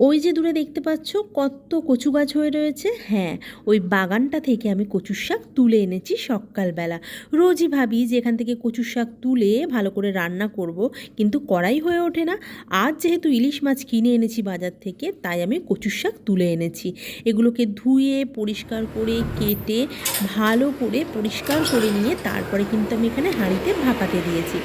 au দেখতে পাচ্ছ, কত কচু গাছ হয়ে রয়েছে। হ্যাঁ ওই বাগানটা থেকে আমি কচুর শাক তুলে এনেছি সকালবেলা। রোজই ভাবি যে এখান থেকে কচুর শাক তুলে ভালো করে রান্না করব, কিন্তু করাই হয়ে ওঠে না। আজ যেহেতু ইলিশ মাছ কিনে এনেছি বাজার থেকে, তাই আমি কচুর শাক তুলে এনেছি। এগুলোকে ধুয়ে, পরিষ্কার করে, কেটে, ভালো করে পরিষ্কার করে নিয়ে তারপরে কিন্তু আমি এখানে হাঁড়িতে ভাপাতে দিয়েছি।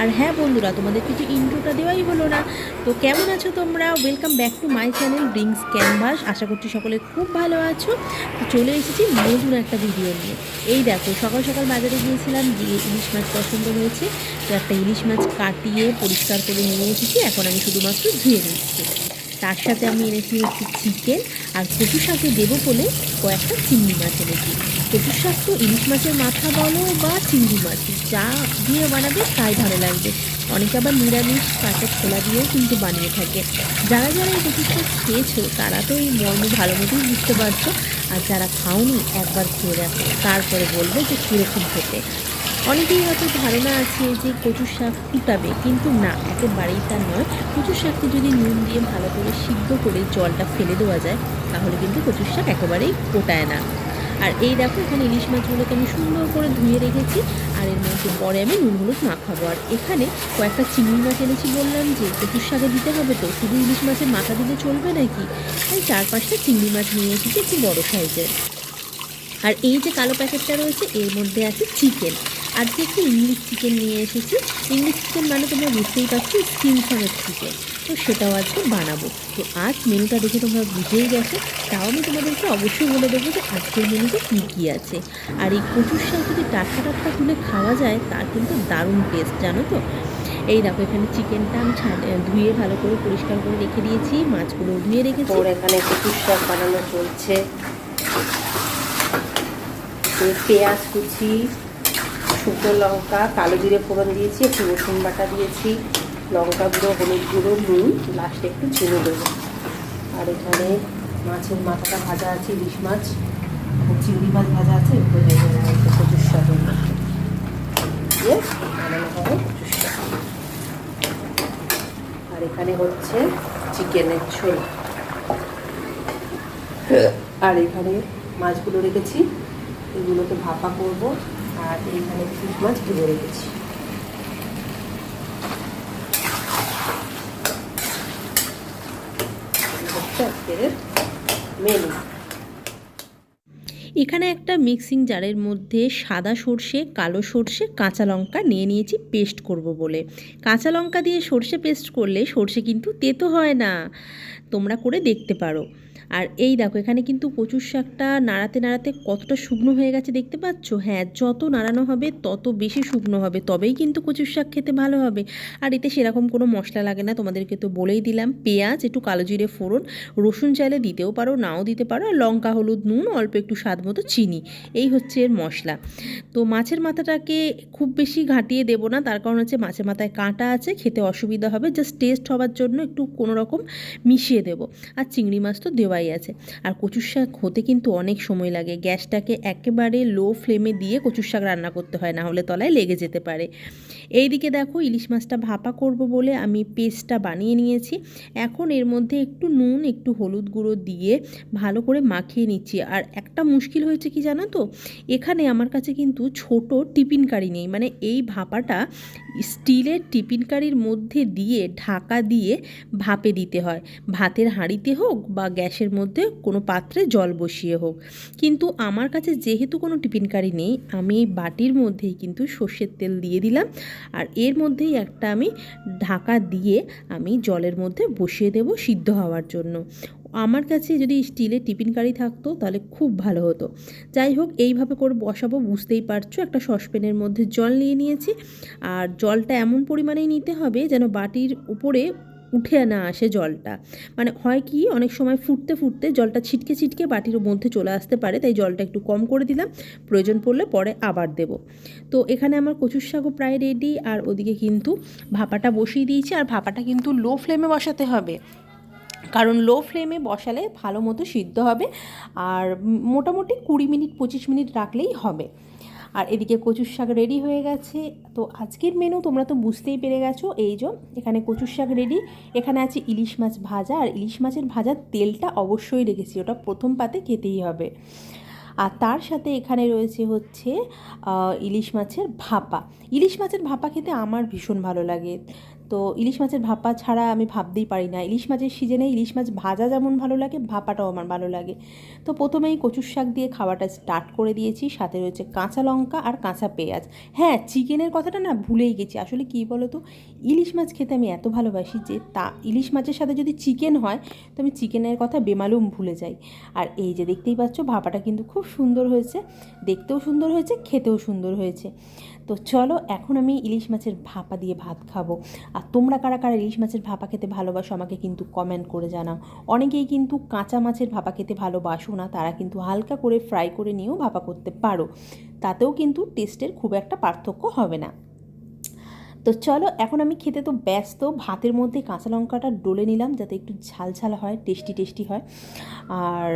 আর হ্যাঁ বন্ধুরা, তোমাদের কিছু ইন্ট্রোটা দেওয়াই হলো না। তো কেমন আছো তোমরা? Welcome back to my channel brings canvas আশা করছি সকলে খুব ভালো আছো। চলে এসেছি নতুন একটা ভিডিও নিয়ে। এই দেখো, সকাল সকাল বাজারে গিয়েছিলাম, গিয়ে ইলিশ মাছ পছন্দ হয়েছে। তো একটা ইলিশ মাছ কাটিয়ে পরিষ্কার করে নিয়ে এসেছি। এখন আমি শুধুমাত্র ধুয়ে নিচ্ছি। তার সাথে আমি এনেছি হচ্ছে চিকেন আর কচু শাকে দেবো বলে কয়েকটা চিংড়ি মাছ এনেছি। কচু শাক তো ইলিশ মাছের মাথা বলো বা চিংড়ি মাছ, যা দিয়ে বানাবে তাই ভালো লাগবে। অনেকে আবার নিরামিষ কাঁচা ছোলা দিয়েও কিন্তু বানিয়ে থাকে। যারা যারা এই কচু শাক খেয়েছো, তারা তো এই মর্ম ভালো মতোই বুঝতে পারছ। আর যারা খাওনি, একবার খেয়ে দেখো। তারপরে বলবে যে কীরকম খেতে। অনেকেই হয়তো ধারণা আছে যে কচুর শাক ফুটাবে, কিন্তু না, একেবারেই তা নয়। কচুর শাককে যদি নুন দিয়ে ভালো করে সিদ্ধ করে জলটা ফেলে দেওয়া যায়, তাহলে কিন্তু কচুর শাক একেবারেই ফোটায় না। আর এই দেখো, এখানে ইলিশ মাছগুলোকে আমি সুন্দর করে ধুয়ে রেখেছি, আর এর মধ্যে পরে আমি নুন হলুদ মাখাবো। আর এখানে কয়েকটা চিংড়ি মাছ এনেছি বললাম যে, কচুর শাকে দিতে হবে তো, শুধু ইলিশ মাছের মাথা দিলে চলবে নাকি? এই চার পাঁচটা চিংড়ি মাছ নিয়ে এসেছি একটু বড়ো সাইজের। আর এই যে কালো প্যাকেটটা রয়েছে, এর মধ্যে আছে চিকেন। আজকে একটু ইংলিশ চিকেন নিয়ে এসেছি। ইংলিশ চিকেন মানে তোমরা বুঝতেই পারছ স্কিন সমেত চিকেন তো সেটাও আজকে বানাবো। তো আজ মেনুটা দেখে তোমরা বুঝেই গেছো। তাও আমি তোমাদেরকে অবশ্যই বলে দেবো যে আজকের মেনুতে কী কী আছে। আর এই কচুর শাক যদি টাটকা টাটকা তুলে খাওয়া যায়, তার কিন্তু দারুণ টেস্ট জানো তো? এই দেখো, এখানে চিকেনটা আমি ধুয়ে ভালো করে পরিষ্কার করে রেখে দিয়েছি মাছগুলো ধুয়ে রেখেছি। ওর এখানে কচুর শাক বানানো চলছে। পেঁয়াজ কুচি শুকনো লঙ্কা, কালো জিরে ফোড়ন দিয়েছি, একটু রসুন বাটা দিয়েছি, লঙ্কা গুঁড়ো, হলুদ গুঁড়ো, নুন লাস্টে একটু চিনি দেবো। আর এখানে মাছের মাথাটা ভাজা আছে, ইলিশ মাছ। চিংড়ি মাছ ভাজা আছে কচুর শাকের দিয়ে শাক। আর এখানে হচ্ছে চিকেনের ঝোল। আর এখানে মাছগুলো রেখেছি, এগুলোকে ভাপা করব। আর মাছ ভেজে রেখেছি। এখানে একটা মিক্সিং জারের মধ্যে সাদা সর্ষে, কালো সর্ষে, কাঁচা লঙ্কা নিয়ে নিয়েছি, পেস্ট করব বলে। কাঁচা লঙ্কা দিয়ে সর্ষে পেস্ট করলে সর্ষে কিন্তু তেতো হয় না। তোমরা করে দেখতে পারো। আর এই দেখো, এখানে কিন্তু কচুর শাকটা নাড়াতে নাড়াতে কতটা শুকনো হয়ে গেছে দেখতে পাচ্ছ? হ্যাঁ যত নাড়ানো হবে তত বেশি শুকনো হবে, তবেই কিন্তু কচুর শাক খেতে ভালো হবে। আর এতে সেরকম কোনো মশলা লাগে না, তোমাদেরকে তো বলেই দিলাম। পেঁয়াজ, একটু কালো জিরে ফোড়ন, রসুন চাইলে দিতেও পারো, নাও দিতে পারো, আর লঙ্কা, হলুদ, নুন, অল্প একটু স্বাদ মতো চিনি, এই হচ্ছে এর মশলা। তো মাছের মাথাটাকে খুব বেশি ঘাটিয়ে দেবো না, তার কারণ হচ্ছে মাছের মাথায় কাঁটা আছে, খেতে অসুবিধা হবে জাস্ট টেস্ট হওয়ার জন্য একটু কোনো রকম মিশিয়ে দেবো। আর চিংড়ি মাছ তো দেওয়াই আছে। আর কচুর শাক হতে কিন্তু অনেক সময় লাগে। গ্যাসটাকে একেবারে লো ফ্লেমে দিয়ে কচুর শাক রান্না করতে হয়, না হলে তলায় লেগে যেতে পারে। এইদিকে দেখো ইলিশ মাছটা ভাপা করব বলে আমি পেস্টটা বানিয়ে নিয়েছি। এখন এর মধ্যে একটু নুন, একটু হলুদ গুঁড়ো দিয়ে ভালো করে মাখিয়ে নিচ্ছি। আর একটা মুশকিল হয়েছে কি জানো তো? এখানে আমার কাছে কিন্তু ছোট টিফিন কারি নেই। মানে এই ভাপাটা স্টিলের টিফিন কারির মধ্যে দিয়ে ঢাকা দিয়ে ভাপে দিতে হয়। ভাতের হাঁড়িতে হোক বা গ্যাসের মধ্যে কোনো পাত্রে জল বসিয়ে হোক। কিন্তু আমার কাছে যেহেতু কোনো টিফিন কারি নেই, আমি এই বাটির মধ্যেই কিন্তু সর্ষের তেল দিয়ে দিলাম। আর এর মধ্যেই একটা আমি ঢাকা দিয়ে আমি জলের মধ্যে বসিয়ে দেব সিদ্ধ হওয়ার জন্য। আমার কাছে যদি স্টিলের টিফিন কারি থাকতো তাহলে খুব ভালো হতো। যাই হোক, এইভাবে করে বসাবো, বুঝতেই পারছ, একটা সসপ্যানের মধ্যে জল নিয়ে নিয়েছি। আর জলটা এমন পরিমাণেই নিতে হবে যেন বাটির উপরে উঠে না আসে জলটা। মানে হয় কি, অনেক সময় ফুটতে ফুটতে জলটা ছিটকে ছিটকে বাটির মধ্যে চলে আসতে পারে, তাই জলটা একটু কম করে দিলাম, প্রয়োজন পড়লে পরে আবার দেব। তো এখানে আমার কচুর শাকও প্রায় রেডি আর ওদিকে কিন্তু ভাপাটা বসিয়ে দিয়েছি, আর ভাপাটা কিন্তু লো ফ্লেমে বসাতে হবে। কারণ লো ফ্লেমে বসালে ভালো মতো সিদ্ধ হবে, আর মোটামুটি কুড়ি মিনিট, পঁচিশ মিনিট রাখলেই হবে। আর এদিকে কচুর শাক রেডি হয়ে গেছে। তো আজকের মেনু তোমরা তো বুঝতেই পেরে গেছো, এই যে এখানে কচুর শাক রেডি এখানে আছে ইলিশ মাছ ভাজা, আর ইলিশ মাছের ভাজার তেলটা অবশ্যই রেখেছি, ওটা প্রথম পাতে খেতেই হবে। আর তার সাথে এখানে রয়েছে হচ্ছে ইলিশ মাছের ভাপা। ইলিশ মাছের ভাপা খেতে আমার ভীষণ ভালো লাগে। তো ইলিশ মাছের ভাপা ছাড়া আমি ভাবতেই পারি না। ইলিশ মাছের সিজনে ইলিশ মাছ ভাজা যেমন ভালো লাগে, ভাপাটাও আমার ভালো লাগে। তো প্রথমেই কচুর শাক দিয়ে খাওয়াটা স্টার্ট করে দিয়েছি। সাথে রয়েছে কাঁচা লঙ্কা আর কাঁচা পেঁয়াজ। হ্যাঁ চিকেনের কথাটা না ভুলেই গেছি। আসলে কী বলো তো ইলিশ মাছ খেতে আমি এত ভালোবাসি যে তা, ইলিশ মাছের সাথে যদি চিকেন হয়, তো আমি চিকেনের কথা বেমালুম ভুলে যাই। আর এই যে দেখতেই পাচ্ছ, ভাপাটা কিন্তু খুব সুন্দর হয়েছে। দেখতেও সুন্দর হয়েছে, খেতেও সুন্দর হয়েছে। তো চলো, এখন আমি ইলিশ মাছের ভাপা দিয়ে ভাত খাব। আর তোমরা কারা কারা ইলিশ মাছের ভাপা খেতে ভালোবাসো আমাকে কিন্তু কমেন্ট করে জানাও। অনেকেই কিন্তু কাঁচা মাছের ভাপা খেতে ভালোবাসো না, তারা কিন্তু হালকা করে ফ্রাই করে নিয়েও ভাপা করতে পারো। তাতেও কিন্তু টেস্টের খুব একটা পার্থক্য হবে না। তো চলো, এখন আমি খেতে তো ব্যস্ত। ভাতের মধ্যে কাঁচা লঙ্কাটা ডলে নিলাম যাতে একটু ঝাল ঝাল হয় টেস্টি টেস্টি হয়। আর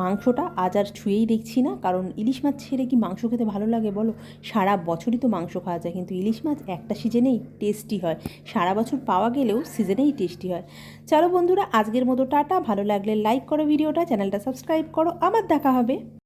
মাংসটা আজ আর ছুঁয়েই দেখছি না, কারণ ইলিশ মাছ ছেড়ে কি মাংস খেতে ভালো লাগে বলো? সারা বছরই তো মাংস খাওয়া যায়, কিন্তু ইলিশ মাছ একটা সিজনেই টেস্টি হয়। সারা বছর পাওয়া গেলেও সিজনেই টেস্টি হয়। চলো বন্ধুরা, আজকের মতো টাটা। ভালো লাগলে লাইক করো ভিডিওটা, চ্যানেলটা সাবস্ক্রাইব করো। আবার দেখা হবে।